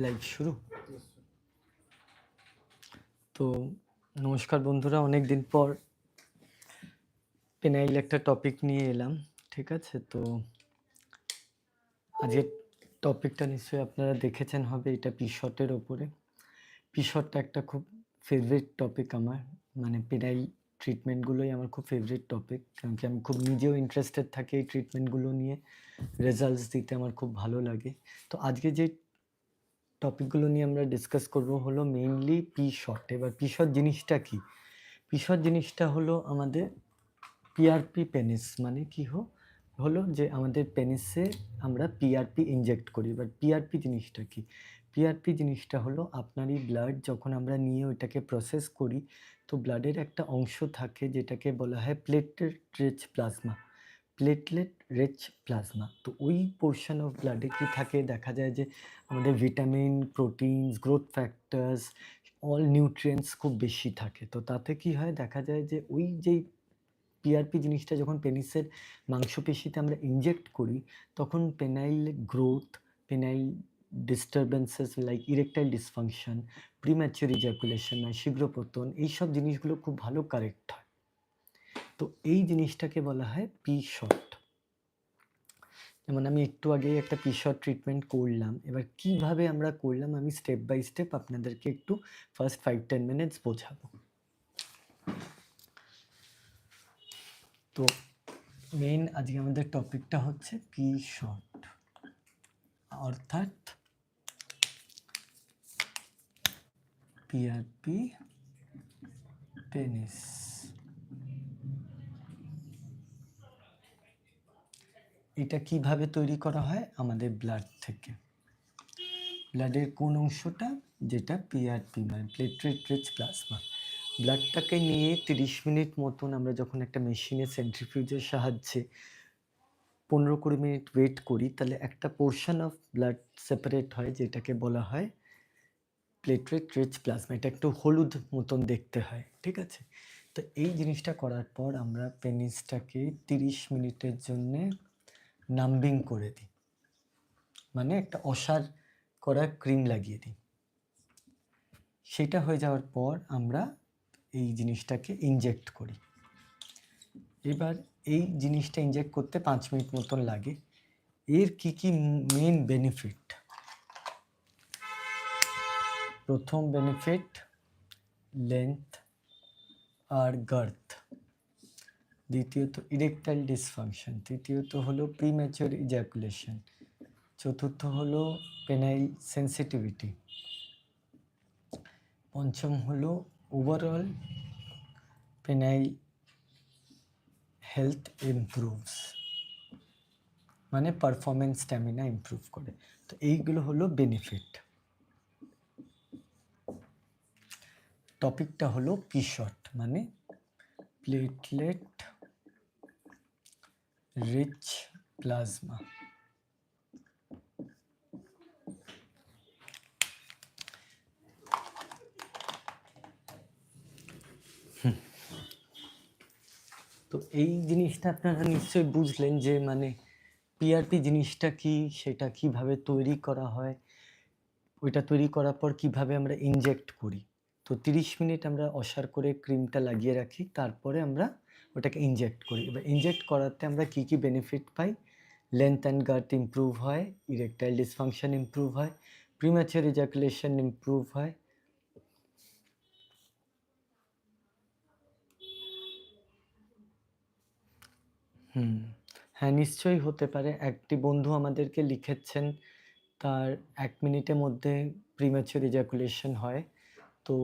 Live শুরু? তো নমস্কার বন্ধুরা অনেক দিন পর পেনাইল একটা টপিক নিয়ে এলাম ঠিক আছে? তো আজকের টপিকটা নিশ্চয়ই আপনারা দেখেছেন হবে এটা পিশটের ওপরে। পিশটটা একটা খুব ফেভারিট টপিক আমার মানে পেনাইল ট্রিটমেন্টগুলোই আমার খুব ফেভারিট টপিক কারণ কি আমি খুব নিজেও ইন্টারেস্টেড থাকি এই ট্রিটমেন্টগুলো নিয়ে। রেজাল্টস দিতে আমার খুব ভালো লাগে। তো আজকে যে টপিকগুলো নিয়ে আমরা ডিসকাস করব হলো মেইনলি পি শট এবার পি শট জিনিসটা কি? পি শট জিনিসটা হলো আমাদের পিআরপি পেনিস মানে কি হো? হলো যে আমাদের পেনিসে আমরা পিআরপি ইনজেক্ট করি। এবার পিআরপি জিনিসটা কি? পিআরপি জিনিসটা হলো আপনারই ব্লাড যখন আমরা নিয়ে ওইটাকে প্রসেস করি, তো ব্লাডের একটা অংশ থাকে যেটাকে বলা হয় plated rich plasma platelet rich plasma তো ওই পোর্শন অফ ব্লাডে কি থাকে? দেখা যায় যে আমাদের vitamin proteins growth factors all nutrients খুব বেশি থাকে। তো তাতে কি হয়? দেখা যায় যে ওই যেই পিআরপি জিনিসটা যখন পেনিসের মাংসপেশিতে আমরা ইনজেক্ট করি, তখন penile growth penile disturbances like erectile dysfunction premature ejaculation শীঘ্রপতন, এইসব জিনিসগুলো খুব ভালো কারেক্ট হয়। তো এই জিনিসটাকে বলা হয় পি শট যেমন আমি একটু আগে একটা পি শট ট্রিটমেন্ট করলাম। এবার কীভাবে আমরা করলাম আমি স্টেপ বাই স্টেপ আপনাদেরকে একটু ফার্স্ট ফাইভ টেন মিনিটস বোঝাবো। তো মেইন আজকে আমাদের টপিকটা হচ্ছে পি শট অর্থাৎ পিআরপি পেনিস এটা কীভাবে তৈরি করা হয়? আমাদের ব্লাড থেকে। ব্লাডের কোন অংশটা? যেটা পিআরপি মানে প্লেটলেট রিচ প্লাজমা ব্লাডটাকে নিয়ে তিরিশ মিনিট মতন আমরা যখন একটা মেশিনে সেন্ট্রিফিউজের সাহায্যে পনেরো কুড়ি মিনিট ওয়েট করি, তাহলে একটা পোর্শন অফ ব্লাড সেপারেট হয়, যেটাকে বলা হয় প্লেটলেট রিচ প্লাজমা এটা একটু হলুদ মতন দেখতে হয়, ঠিক আছে? তো এই জিনিসটা করার পর আমরা পেনিসটাকে তিরিশ মিনিটের জন্যে নাম্বিং করে দিই। মানে একটা অসার করা ক্রিম লাগিয়ে দিই। সেটা হয়ে যাওয়ার পর আমরা এই জিনিসটাকে ইনজেক্ট করি। এবার এই জিনিসটা ইনজেক্ট করতে পাঁচ মিনিট মতন লাগে। এর কি কি মেন বেনিফিট প্রথম বেনিফিট লেন্থ আর গার্থ দ্বিতীয়ত ইরেকটাইল ডিসফাংশন তৃতীয়ত হলো প্রিম্যাচুর ইজাকুলেশন চতুর্থ হলো পেনাইল সেন্সিটিভিটি পঞ্চম হলো ওভারঅল পেনাইল হেলথ ইমপ্রুভস মানে পারফরমেন্স স্ট্যামিনা ইমপ্রুভ করে। তো এইগুলো হলো বেনিফিট টপিকটা হলো পিশট মানে প্লেটলেট রিচ প্লাজমা তো এই জিনিসটা আপনারা নিশ্চয়ই বুঝলেন যে মানে পিআরপি জিনিসটা কি, সেটা কীভাবে তৈরি করা হয়, ওইটা তৈরি করার পর কীভাবে আমরা ইনজেক্ট করি। তো তিরিশ মিনিট আমরা অসার করে ক্রিমটা লাগিয়ে রাখি, তারপরে আমরা ওটাকে ইনজেক্ট করি। এবার ইনজেক্ট করাতে আমরা কী কী বেনিফিট পাই? লেন্থ অ্যান্ড গার্থ ইমপ্রুভ হয় ইরেকটাইল ডিসফাংশন ইম্প্রুভ হয় প্রিম্যাচুর ইজাকুলেশন ইমপ্রুভ হয়। হুম হ্যাঁ নিশ্চয়ই হতে পারে। একটি বন্ধু আমাদেরকে লিখেছেন, তার এক মিনিটের মধ্যে প্রিম্যাচুর ইজাকুলেশন হয়। তো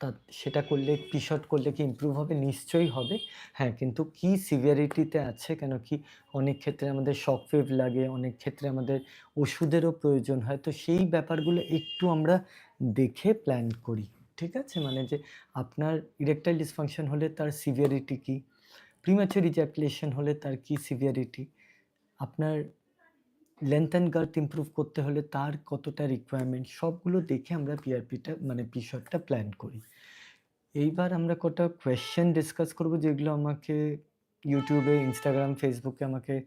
তা সেটা করলে পিশট করলে কি ইমপ্রুভ হবে? নিশ্চয়ই হবে। হ্যাঁ কিন্তু কি সিভিয়ারিটিতে আছে? কেন কি অনেক ক্ষেত্রে আমাদের শক ওয়েভ লাগে, অনেক ক্ষেত্রে আমাদের ওষুধেরও প্রয়োজন হয়। তো সেই ব্যাপারগুলো একটু আমরা দেখে প্ল্যান করি। ঠিক আছে? মানে যে আপনার ইরেকটাইল ডিসফাংশন হলে তার সিভিয়ারিটি কী? প্রিম্যাচুর ইজাকুলেশন হলে তার কি সিভিয়ারিটি আপনার লেন্থ অ্যান্ড গার্থ ইমপ্রুভ করতে হলে তার কতটা রিকোয়ারমেন্ট সবগুলো দেখে আমরা পিআরপিটা মানে পিশটটা প্ল্যান করি। এইবার আমরা কটা কোয়েশ্চেন ডিসকাস করব যেগুলো আমাকে ইউটিউবে ইনস্টাগ্রাম ফেসবুকে আমাকে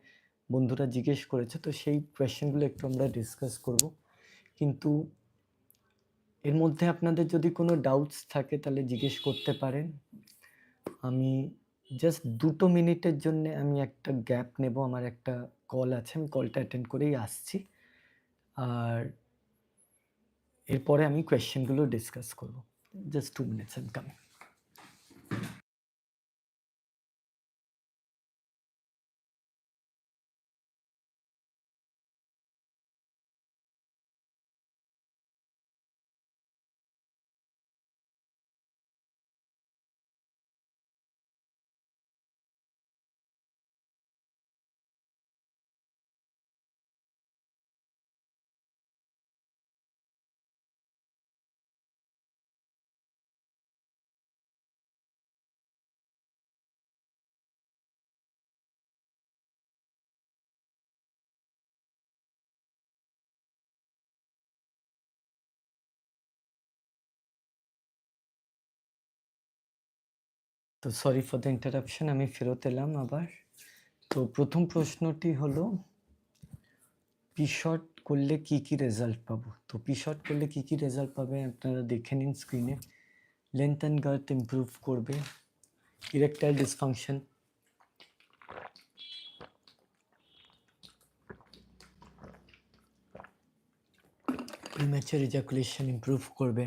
বন্ধুরা জিজ্ঞেস করেছে। তো সেই কোয়েশ্চেনগুলো একটু আমরা ডিসকাস করব। কিন্তু এর মধ্যে আপনাদের যদি কোনো ডাউটস থাকে তাহলে জিজ্ঞেস করতে পারেন। আমি জাস্ট দুটো মিনিটের জন্য আমি একটা গ্যাপ নেব, আমার একটা কল আছে, আমি কলটা অ্যাটেন্ড করেই আসছি। আর এরপরে আমি কোয়েশ্চেনগুলো ডিসকাস করব। Just two minutes and coming তো সরি ফর দ্য ইন্টারাপশন আমি ফেরত এলাম আবার। তো প্রথম প্রশ্নটি হলো পিশট করলে কি কি রেজাল্ট পাবো? তো পিশট করলে কি কি রেজাল্ট পাবে আপনারা দেখে নিন স্ক্রিনে লেন্থ অ্যান্ড গার্থ ইমপ্রুভ করবে। Erectile dysfunction premature ejaculation improve করবে।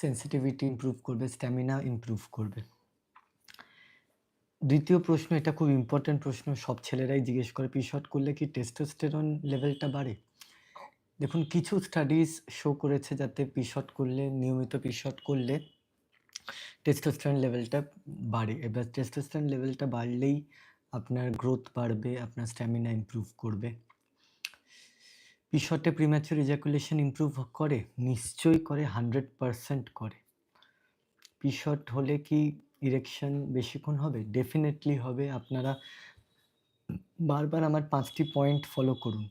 সেন্সিটিভিটি ইমপ্রুভ করবে স্ট্যামিনা ইমপ্রুভ করবে। দ্বিতীয় প্রশ্ন, এটা খুব ইম্পর্ট্যান্ট প্রশ্ন, সব ছেলেরাই জিজ্ঞেস করে পিশট করলে কি টেস্টোস্টেরন লেভেলটা বাড়ে? দেখুন, কিছু স্টাডিজ শো করেছে যাতে পিশট করলে, নিয়মিত পিশট করলে টেস্টোস্টেরন লেভেলটা বাড়ে। এবার টেস্টোস্টেরন লেভেলটা বাড়লেই আপনার গ্রোথ বাড়বে, আপনার স্ট্যামিনা ইমপ্রুভ করবে। পিশটে প্রিম্যাচুর ইজাকুলেশন ইমপ্রুভ করে, নিশ্চয়ই করে হান্ড্রেড পারসেন্ট করে। পিশট হলে কি ইরেকশন বেশিক্ষণ হবে? ডেফিনেটলি হবে। আপনারা বারবার আমার পাঁচটি পয়েন্ট ফলো করুন।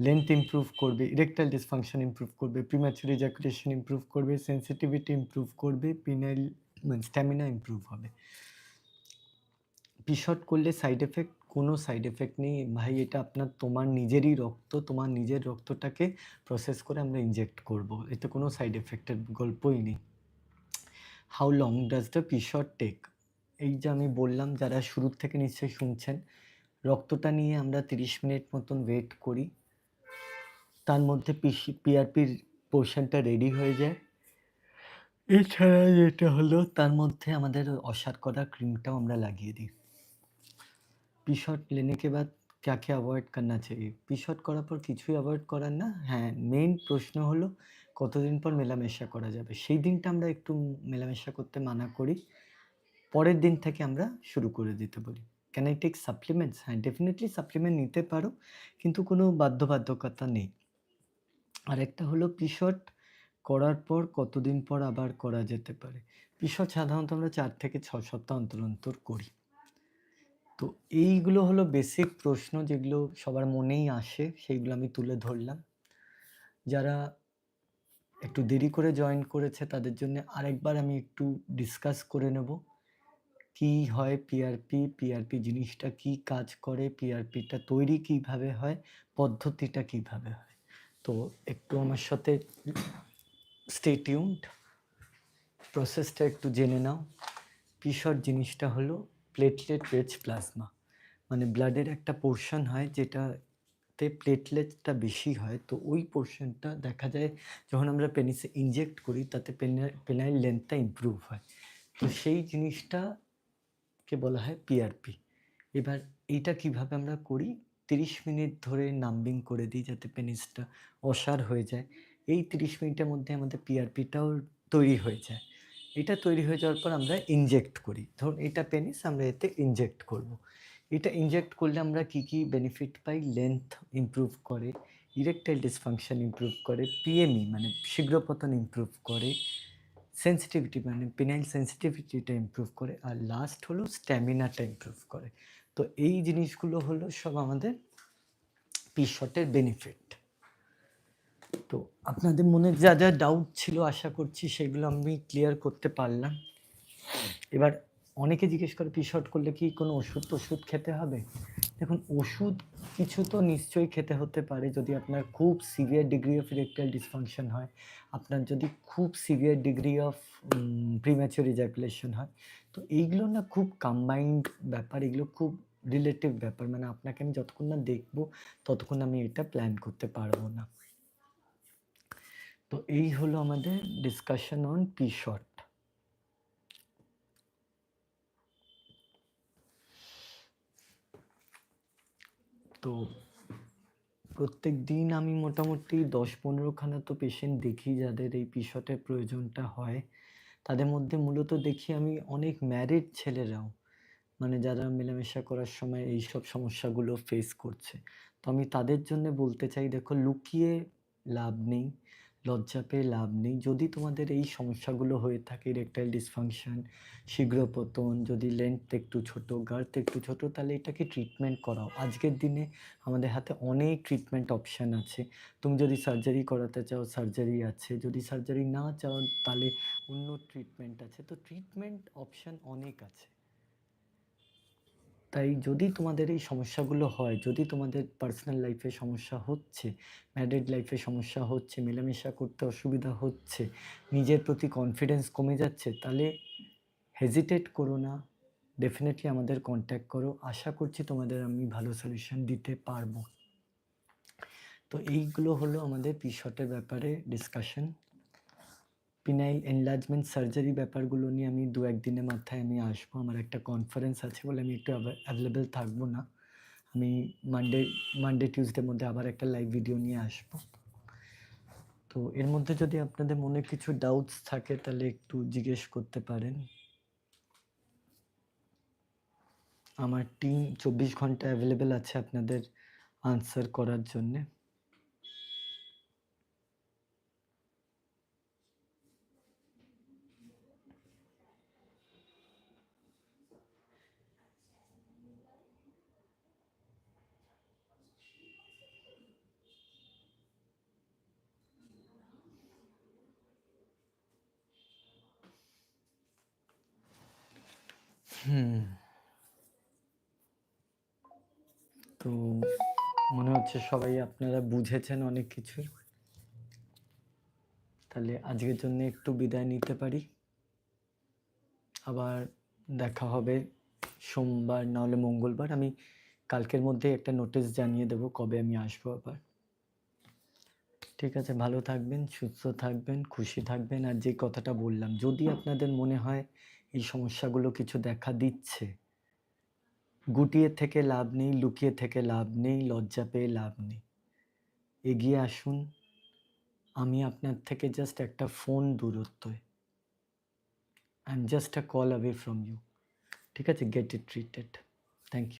লেন্থ ইমপ্রুভ করবে ইরেকটাইল ডিসফাংশন ইমপ্রুভ করবে প্রিম্যাচুর ইজাকুলেশন ইমপ্রুভ করবে সেন্সিটিভিটি ইমপ্রুভ করবে পিনাইল মানে স্ট্যামিনা ইমপ্রুভ হবে। পিশট করলে সাইড এফেক্ট কোনো সাইড এফেক্ট নেই। ভাই, এটা আপনার তোমার নিজেরই রক্ত, তোমার নিজের রক্তটাকে প্রসেস করে আমরা ইনজেক্ট করব। এতে কোনো সাইড এফেক্টের গল্পই নেই। How long does the P shot take এই যে আমি বললাম, যারা শুরুর থেকে নিশ্চয়ই শুনছেন, রক্তটা নিয়ে আমরা তিরিশ মিনিট মতন ওয়েট করি। তার মধ্যে পিসি পিআরপির পোর্শনটা রেডি হয়ে যায়। এছাড়া যেটা হলো, তার মধ্যে আমাদের অসার করা ক্রিমটাও আমরা লাগিয়ে দিই। পিশট लेने के बाद क्या क्या अवॉइड करना चाहिए পিশট করার পর কিছুই অ্যাভয়েড করার না হ্যাঁ মেইন প্রশ্ন হলো কতদিন পর মেলামেশা করা যাবে সেই দিনটা আমরা একটু মেলামেশা করতে মানা করি পরের দিন থেকে আমরা শুরু করে দিতে বলি ক্যান আই টেক সাপ্লিমেন্টস হ্যাঁ ডেফিনেটলি সাপ্লিমেন্ট নিতে পারো কিন্তু কোনো বাধ্যবাধকতা নেই আর একটা হলো পিশট করার পর কতদিন পর আবার করা যেতে পারে পিশট সাধারণত আমরা চার থেকে ছ সপ্তাহ অন্তর অন্তর করি তো এইগুলো হলো বেসিক প্রশ্ন যেগুলো সবার মনেই আসে, সেইগুলো আমি তুলে ধরলাম। যারা একটু দেরি করে জয়েন করেছে তাদের জন্য আরেকবার আমি একটু ডিসকাস করে নেব। কি হয় পিআরপি পিআরপি জিনিসটা কি কাজ করে পিআরপিটা তৈরি কীভাবে হয়, পদ্ধতিটা কীভাবে হয়? তো একটু আমার সাথে স্টে টিউনড প্রসেসটা একটু জেনে নাও। পিশট জিনিসটা হলো প্লেটলেট রিচ প্লাজমা মানে ব্লাডের একটা পোর্শন হয় যেটাতে প্লেটলেটটা বেশি হয়, তো ওই পোর্শনটা দেখা যায় যখন আমরা পেনিসে ইনজেক্ট করি, তাতে পেনাইল লেন্থটা ইমপ্রুভ হয়। তো সেই জিনিসটাকে বলা হয় পিআরপি এবার এইটা কীভাবে আমরা করি? তিরিশ মিনিট ধরে নাম্বিং করে দিই যাতে পেনিসটা অসার হয়ে যায়। এই তিরিশ মিনিটের মধ্যে আমাদের পিআরপিটাও তৈরি হয়ে যায়। এটা তৈরি হয়ে যাওয়ার পর আমরা ইনজেক্ট করি। ধরুন, এটা পেনিস আমরা এতে ইনজেক্ট করব। এটা ইনজেক্ট করলে আমরা কি কি বেনিফিট পাই? লেন্থ ইমপ্রুভ করে ইরেকটাইল ডিসফাংশন ইমপ্রুভ করে পিএমই মানে শীঘ্রপতন ইমপ্রুভ করে সেন্সিটিভিটি মানে পিনাইল সেন্সিটিভিটিটা ইমপ্রুভ করে, আর লাস্ট হলো স্ট্যামিনাটা ইমপ্রুভ করে। তো এই জিনিসগুলো হলো সব আমাদের পি শটের বেনিফিট তো আপনাদের মনে যা যা ডাউট ছিল আশা করছি সেগুলো আমি ক্লিয়ার করতে পারলাম। এবার অনেকে জিজ্ঞেস করে পি শট করলে কি কোনো ওষুধ টষুধ খেতে হবে? দেখুন, ওষুধ কিছু তো নিশ্চয়ই খেতে হতে পারে। যদি আপনার খুব severe degree of erectile dysfunction হয়, আপনার যদি খুব severe degree of premature ejaculation হয়, তো এইগুলো না খুব কম্বাইন্ড ব্যাপার, এগুলো খুব রিলেটিভ ব্যাপার। মানে আপনাকে আমি যতক্ষণ না দেখব, ততক্ষণ আমি এটা প্ল্যান করতে পারব না। তো এই হলো আমাদের ডিসকাশন অন পি শর্ট তো প্রত্যেক দিন আমি মোটামুটি দশ পনেরোখানা তো পেশেন্ট দেখি যাদের এই পিশটের প্রয়োজনটা হয়। তাদের মধ্যে মূলত দেখি আমি অনেক ম্যারিড ছেলেরাও মানে যারা মেলামেশা করার সময় এই সব সমস্যাগুলো ফেস করছে। তো আমি তাদের জন্য বলতে চাই, দেখো লুকিয়ে লাভ নেই। লজ্জা পেয়ে লাভ নেই। যদি তোমাদের এই সমস্যাগুলো হয়ে থাকে ইরেকটাইল ডিসফাংশন শীঘ্র পতন যদি লেন্থ একটু ছোট গার্থ একটু ছোট, তাহলে এটাকে ট্রিটমেন্ট করাও। আজকের দিনে আমাদের হাতে অনেক ট্রিটমেন্ট অপশান আছে। তুমি যদি সার্জারি করাতে চাও সার্জারি আছে। যদি সার্জারি না চাও, তাহলে অন্য ট্রিটমেন্ট আছে। তো ট্রিটমেন্ট অপশান অনেক আছে। তাই যদি তোমাদের এই সমস্যাগুলো হয়, যদি তোমাদের পার্সোনাল লাইফে সমস্যা হচ্ছে ম্যারিড লাইফে সমস্যা হচ্ছে, মেলামেশা করতে অসুবিধা হচ্ছে, নিজের প্রতি কনফিডেন্স কমে যাচ্ছে, তাহলে হেজিটেট করো না। ডেফিনেটলি আমাদের কন্ট্যাক্ট করো। আশা করছি তোমাদের আমি ভালো সলিউশন দিতে পারব। তো এইগুলো হলো আমাদের পিশটের ব্যাপারে ডিসকাশন পিনাইল এনলার্জমেন্ট সার্জারি ব্যাপারগুলো নিয়ে আমি দু একদিনের মাথায় আমি আসব। আমার একটা কনফারেন্স আছে বলে আমি একটু অ্যাভেলেবেল থাকব না। আমি মানডে মানডে টিউসডের মধ্যে আবার একটা লাইভ ভিডিও নিয়ে আসব। তো এর মধ্যে যদি আপনাদের মনে কিছু ডাউটস থাকে তাহলে একটু জিজ্ঞেস করতে পারেন। আমার টিম চব্বিশ ঘণ্টা অ্যাভেলেবেল আছে আপনাদের আনসার করার জন্যে। হুম। তো মনে হচ্ছে সবাই আপনারা বুঝেছেন অনেক কিছু। তাহলে আজকের জন্য একটু বিদায় নিতে পারি। আবার দেখা হবে সোমবার, নাহলে মঙ্গলবার। আমি কালকের মধ্যে একটা নোটিশ জানিয়ে দেবো কবে আমি আসব আবার। ঠিক আছে, ভালো থাকবেন, সুস্থ থাকবেন, খুশি থাকবেন, আর যে কথাটা বললাম, যদি আপনাদের মনে হয় এই সমস্যাগুলো কিছু দেখা দিচ্ছে। গুটিয়ে থেকে লাভ নেই, লুকিয়ে থেকে লাভ নেই, লজ্জা পেয়ে লাভ নেই। এগিয়ে আসুন। আমি আপনার থেকে জাস্ট একটা ফোন দূরত্ব I am just a call away from you ঠিক আছে? Get it treated thank you